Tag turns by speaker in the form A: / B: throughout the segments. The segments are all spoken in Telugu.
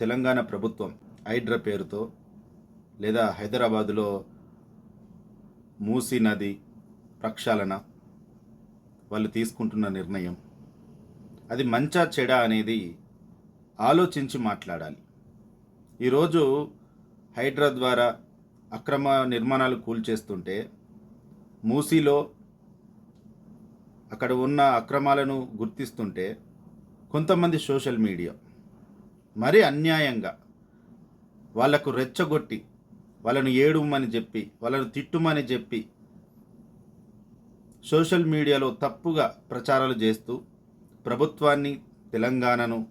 A: తెలంగాణ ప్రభుత్వం హైడ్రా పేరుతో లేదా హైదరాబాదులో మూసీ నది ప్రక్షాళన వాళ్ళు తీసుకుంటున్న నిర్ణయం. అది మంచా చెడ అనేది ఆలోచించి మాట్లాడాలి. ఈరోజు హైడ్రా ద్వారా అక్రమ నిర్మాణాలు కూల్చేస్తుంటే మూసీలో అక్కడ ఉన్న అక్రమాలను గుర్తిస్తుంటే కొంతమంది సోషల్ మీడియా మరీ అన్యాయంగా వాళ్ళకు రెచ్చగొట్టి వాళ్ళను ఏడుమని చెప్పి వాళ్ళను తిట్టుమని చెప్పి సోషల్ మీడియాలో తప్పుగా ప్రచారాలు చేస్తూ ప్రభుత్వాన్ని తెలంగాణను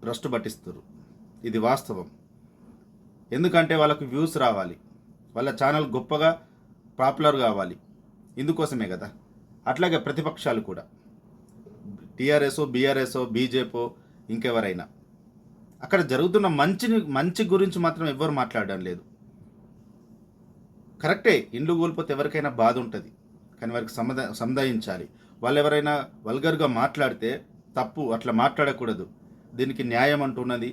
A: భ్రష్టు పట్టిస్తారు ఇది వాస్తవం. ఎందుకంటే వాళ్ళకు వ్యూస్ రావాలి. వాళ్ళ ఛానల్ గొప్పగా పాపులర్ కావాలి. ఇందుకోసమే కదా. అట్లాగే ప్రతిపక్షాలు కూడా. టీఆర్ఎస్ బీఆర్ఎస్ బీజేపీ ఇంకెవరైనా. అక్కడ జరుగుతున్న మంచిని మంచి గురించి మాత్రం ఎవ్వరు మాట్లాడడం లేదు. కరెక్టే ఇండ్లు కోల్పోతే ఎవరికైనా బాధ ఉంటుంది. కానీ వారికి సమద సముదాయించాలి వాళ్ళు ఎవరైనా వల్గర్గా మాట్లాడితే తప్పు అట్లా మాట్లాడకూడదు. దీనికి న్యాయం అంటూ ఉన్నది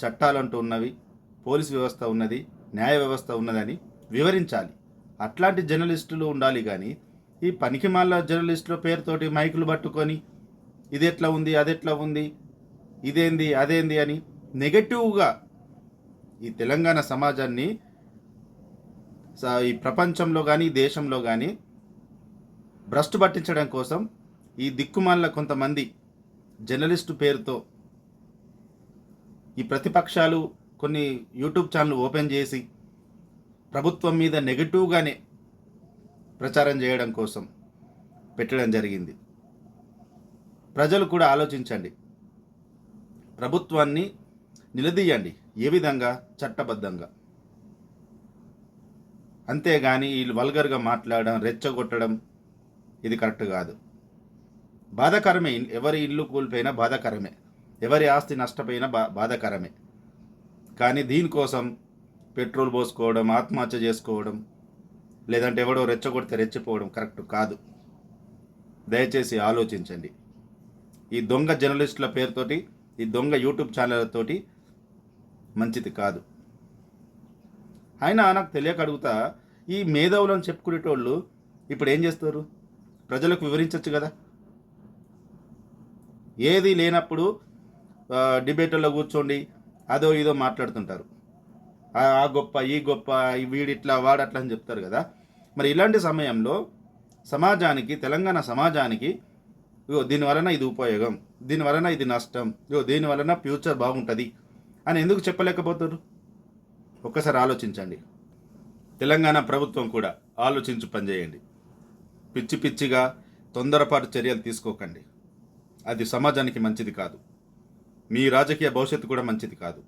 A: చట్టాలు అంటూ ఉన్నవి పోలీస్ వ్యవస్థ ఉన్నది న్యాయ వ్యవస్థ ఉన్నదని వివరించాలి. అట్లాంటి జర్నలిస్టులు ఉండాలి కానీ ఈ పనికిమాల జర్నలిస్టుల పేరుతోటి మైకులు పట్టుకొని ఇది ఎట్లా ఉంది అది ఎట్లా ఉంది ఇదేంది అదేంది అని నెగటివ్గా ఈ తెలంగాణ సమాజాన్ని స- ఈ ప్రపంచంలో కానీ దేశంలో కానీ భ్రష్టు పట్టించడం కోసం ఈ దిక్కుమాల కొంతమంది జర్నలిస్టు పేరుతో ఈ ప్రతిపక్షాలు కొన్ని యూట్యూబ్ ఛానల్ ఓపెన్ చేసి ప్రభుత్వం మీద నెగటివ్గానే ప్రచారం చేయడం కోసం పెట్టడం జరిగింది. ప్రజలు కూడా ఆలోచించండి. ప్రభుత్వాన్ని నిలదీయండి. ఏ విధంగా? చట్టబద్ధంగా. అంతేగాని వీళ్ళు వల్గర్గా మాట్లాడడం రెచ్చగొట్టడం ఇది కరెక్ట్ కాదు. బాధాకరమే. ఎవరి ఇల్లు కూలిపోయినా బాధాకరమే. ఎవరి ఆస్తి నష్టపోయినా బా బాధాకరమే. కానీ దీనికోసం పెట్రోల్ పోసుకోవడం ఆత్మహత్య చేసుకోవడం లేదంటే ఎవడో రెచ్చగొడితే రెచ్చిపోవడం కరెక్ట్ కాదు. దయచేసి ఆలోచించండి. ఈ దొంగ జర్నలిస్టుల పేరుతోటి ఈ దొంగ యూట్యూబ్ ఛానళ్ళతోటి మంచిది కాదు. అయినా నాకు తెలియక అడుగుతా ఈ మేధావులను చెప్పుకునేటోళ్ళు ఇప్పుడు ఏం చేస్తారు? ప్రజలకు వివరించవచ్చు కదా? ఏది లేనప్పుడు డిబేట్లో కూర్చోండి అదో ఇదో మాట్లాడుతుంటారు. ఆ గొప్ప ఈ గొప్ప ఈ వీడిట్లా వాడట్లా అని చెప్తారు కదా? మరి ఇలాంటి సమయంలో సమాజానికి తెలంగాణ సమాజానికి ఇగో దీని వలన ఇది ఉపయోగం దీని వలన ఇది నష్టం ఇగో దీని వలన ఫ్యూచర్ బాగుంటుంది అని ఎందుకు చెప్పలేకపోతారు ఒక్కసారి ఆలోచించండి. తెలంగాణ ప్రభుత్వం కూడా ఆలోచించి పనిచేయండి. పిచ్చి పిచ్చిగా తొందరపాటు చర్యలు తీసుకోకండి. అది సమాజానికి మంచిది కాదు. మీ రాజకీయ భవిష్యత్తు కూడా మంచిది కాదు.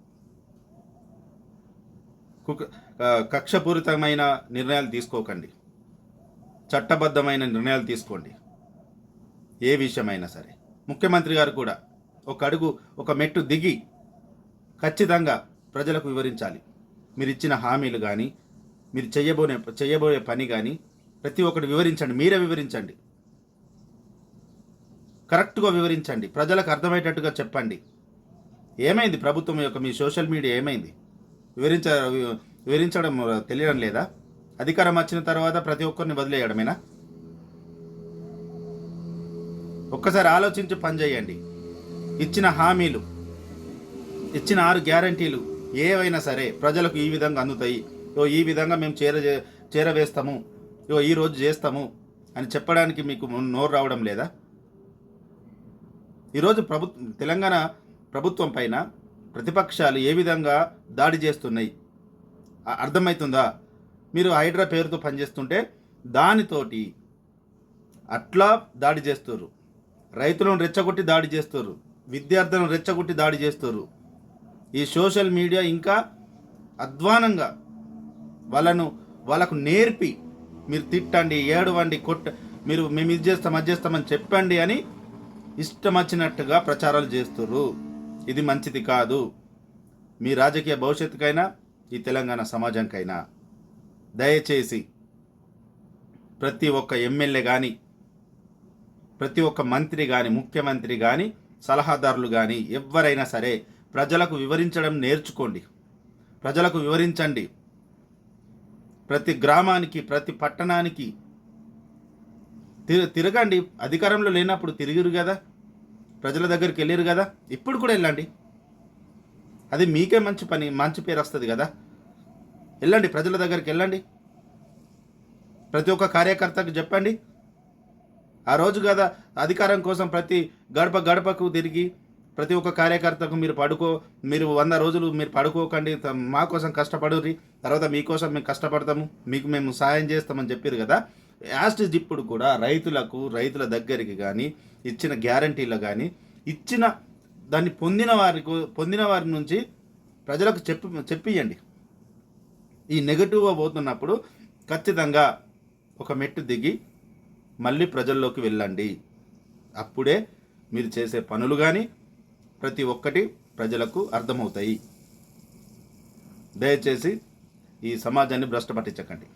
A: కక్షపూరితమైన నిర్ణయాలు తీసుకోకండి. చట్టబద్ధమైన నిర్ణయాలు తీసుకోండి. ఏ విషయమైనా సరే. ముఖ్యమంత్రి గారు కూడా ఒక అడుగు ఒక మెట్టు దిగి ఖచ్చితంగా ప్రజలకు వివరించాలి. మీరు ఇచ్చిన హామీలు కానీ మీరు చేయబోయే చేయబోయే పని కానీ ప్రతి ఒక్కటి వివరించండి. మీరే వివరించండి. కరెక్ట్గా వివరించండి. ప్రజలకు అర్థమయ్యేటట్టుగా చెప్పండి. ఏమైంది ప్రభుత్వం యొక్క మీ సోషల్ మీడియా ఏమైంది? వివరించ వివరించడం తెలియడం లేదా? అధికారం వచ్చిన తర్వాత ప్రతి ఒక్కరిని వదిలేయడమేనా? ఒక్కసారి ఆలోచించి పనిచేయండి. ఇచ్చిన హామీలు ఇచ్చిన ఆరు గ్యారంటీలు ఏవైనా సరే ప్రజలకు ఈ విధంగా అందుతాయి. ఓ ఈ విధంగా మేము చేర చేరవేస్తాము. ఓ ఈరోజు చేస్తాము అని చెప్పడానికి మీకు నోరు రావడం లేదా? ఈరోజు ప్రభుత్వం తెలంగాణ ప్రభుత్వం పైన ప్రతిపక్షాలు ఏ విధంగా దాడి చేస్తున్నాయి? అర్థమవుతుందా మీరు హైడ్రా పేరుతో పనిచేస్తుంటే దానితోటి అట్లా దాడి చేస్తారు. రైతులను రెచ్చగొట్టి దాడి చేస్తారు. విద్యార్థులను రెచ్చగొట్టి దాడి చేస్తారు. ఈ సోషల్ మీడియా ఇంకా అధ్వానంగా వాళ్ళను వాళ్ళకు నేర్పి మీరు తిట్టండి ఏడవండి కొట్ట మీరు మేము ఇది చేస్తాం అది చేస్తామని చెప్పండి అని ఇష్టం వచ్చినట్టుగా ప్రచారాలు చేస్తుర్రు. ఇది మంచిది కాదు. మీ రాజకీయ భవిష్యత్తుకైనా ఈ తెలంగాణ సమాజంకైనా. దయచేసి ప్రతి ఒక్క ఎమ్మెల్యే కానీ ప్రతి ఒక్క మంత్రి కానీ ముఖ్యమంత్రి కానీ సలహాదారులు కానీ ఎవరైనా సరే ప్రజలకు వివరించడం నేర్చుకోండి. ప్రజలకు వివరించండి. ప్రతి గ్రామానికి ప్రతి పట్టణానికి తిరగండి. అధికారంలో లేనప్పుడు తిరిగిరు కదా. ప్రజల దగ్గరికి వెళ్ళారు కదా. ఇప్పుడు కూడా వెళ్ళండి. అది మీకే మంచి పని మంచి పేరు వస్తుంది కదా. వెళ్ళండి. ప్రజల దగ్గరికి వెళ్ళండి. ప్రతి ఒక్క కార్యకర్తకు చెప్పండి. ఆ రోజు కదా అధికారం కోసం ప్రతి గడప గడపకు తిరిగి ప్రతి ఒక్క కార్యకర్తకు మీరు పడుకో మీరు వంద రోజులు మీరు పడుకోకండి మా కోసం కష్టపడుర్రి తర్వాత మీకోసం మేము కష్టపడతాము మీకు మేము సాయం చేస్తామని చెప్పారు కదా. యాస్టిజ్ ఇప్పుడు కూడా రైతులకు రైతుల దగ్గరికి కానీ ఇచ్చిన గ్యారంటీలు కానీ ఇచ్చిన దాన్ని పొందిన వారికి పొందిన వారి నుంచి ప్రజలకు చెప్పి చెప్పియండి ఈ నెగటివ్గా పోతున్నప్పుడు ఖచ్చితంగా ఒక మెట్టు దిగి మళ్ళీ ప్రజల్లోకి వెళ్ళండి. అప్పుడే మీరు చేసే పనులు కానీ ప్రతి ఒక్కటి ప్రజలకు అర్థమవుతాయి. దయచేసి ఈ సమాజాన్ని భ్రష్ట పట్టించకండి.